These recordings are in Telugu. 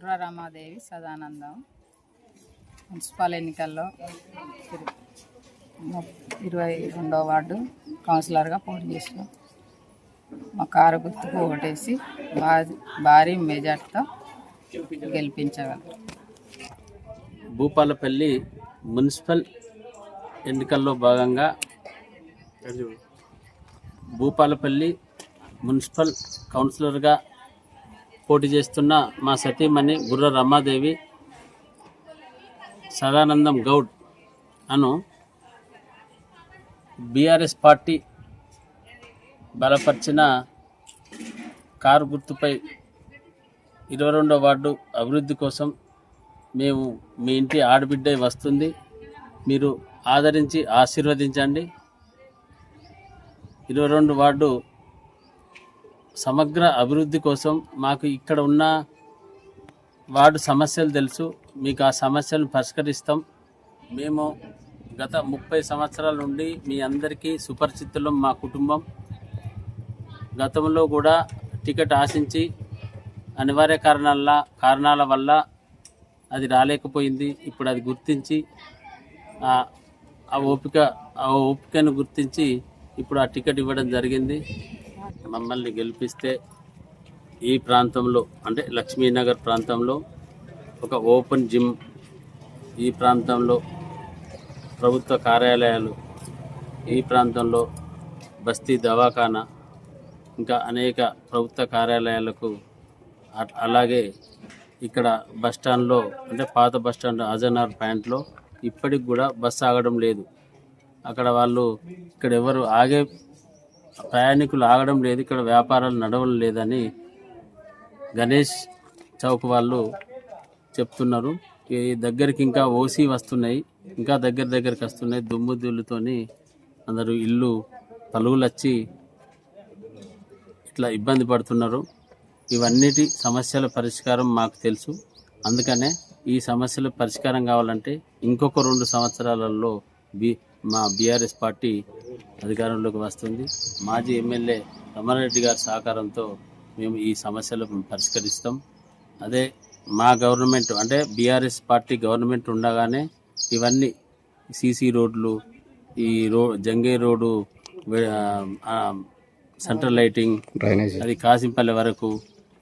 బుర్రా రమాదేవి సదానందం. మున్సిపల్ ఎన్నికల్లో ఇరవై రెండవ వార్డు కౌన్సిలర్గా పోటీ చేసిన మా కారు గుర్తుకు ఓటేసి భారీ భారీ మెజార్టీతో గెలిపించగలరు భూపాలపల్లి మున్సిపల్ ఎన్నికల్లో భాగంగా భూపాలపల్లి మున్సిపల్ కౌన్సిలర్గా పోటీ చేస్తున్న మా సతీమణి గుర్ర రమాదేవి సదానందం గౌడ్ అను బీఆర్ఎస్ పార్టీ బలపరిచిన కారు గుర్తుపై ఇరవై రెండో వార్డు అభివృద్ధి కోసం మేము మీ ఇంటి ఆడబిడ్డ వస్తుంది. మీరు ఆదరించి ఆశీర్వదించండి. ఇరవై రెండు వార్డు సమగ్ర అభివృద్ధి కోసం మాకు ఇక్కడ ఉన్న వార్డు సమస్యలు తెలుసు. మీకు ఆ సమస్యలను పరిష్కరిస్తాం. మేము గత ముప్పై సంవత్సరాల నుండి మీ అందరికీ సుపరిచితులం మా కుటుంబం. గతంలో కూడా టికెట్ ఆశించి అనివార్య కారణాల కారణాల వల్ల అది రాలేకపోయింది. ఇప్పుడు అది గుర్తించి ఆ ఆ ఓపిక ఆ ఓపికను గుర్తించి ఇప్పుడు ఆ టికెట్ ఇవ్వడం జరిగింది. మమ్మల్ని గెలిపిస్తే ఈ ప్రాంతంలో అంటే లక్ష్మీనగర్ ప్రాంతంలో ఒక ఓపెన్ జిమ్ ఈ ప్రాంతంలో ప్రభుత్వ కార్యాలయాలు ఈ ప్రాంతంలో బస్తీ దవాఖానా ఇంకా అనేక ప్రభుత్వ కార్యాలయాలకు అలాగే ఇక్కడ బస్ స్టాండ్లో అంటే పాత బస్టాండ్ అజనార్ ప్యాంట్లో ఇప్పటికి కూడా బస్సు ఆగడం లేదు. అక్కడ వాళ్ళు ఇక్కడ ఎవరు ఆగే ప్రయాణికులు ఆగడం లేదు ఇక్కడ వ్యాపారాలు నడవడం లేదని గణేష్ చౌక్ వాళ్ళు చెప్తున్నారు. ఈ దగ్గరికి ఇంకా ఓసీ వస్తున్నాయి ఇంకా దగ్గర దగ్గరికి వస్తున్నాయి. దుమ్ము దుల్లుతోని అందరూ ఇల్లు తలువులు వచ్చి ఇట్లా ఇబ్బంది పడుతున్నారు. ఇవన్నిటి సమస్యల పరిష్కారం మాకు తెలుసు. అందుకనే ఈ సమస్యల పరిష్కారం కావాలంటే ఇంకొక రెండు సంవత్సరాలలో బి మా బీఆర్ఎస్ పార్టీ అధికారంలోకి వస్తుంది. మాజీ ఎమ్మెల్యే రమణారెడ్డి గారి సహకారంతో మేము ఈ సమస్యలను పరిష్కరిస్తాం. అదే మా గవర్నమెంట్ అంటే బీఆర్ఎస్ పార్టీ గవర్నమెంట్ ఉండగానే ఇవన్నీ సీసీ రోడ్లు ఈ రో జంగే రోడ్డు సెంట్రల్ లైటింగ్ అది కాసింపల్లె వరకు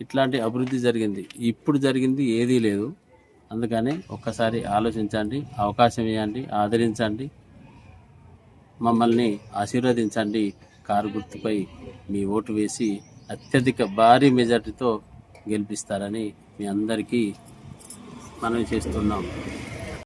ఇట్లాంటి అభివృద్ధి జరిగింది. ఇప్పుడు జరిగింది ఏదీ లేదు. అందుకని ఒక్కసారి ఆలోచించండి అవకాశం ఇవ్వండి ఆదరించండి. మమ్మల్ని ఆశీర్వదించండి. కారు గుర్తుపై మీ ఓటు వేసి అత్యధిక భారీ మెజార్టీతో గెలిపిస్తారని మీ అందరికీ మనవి చేస్తున్నాం.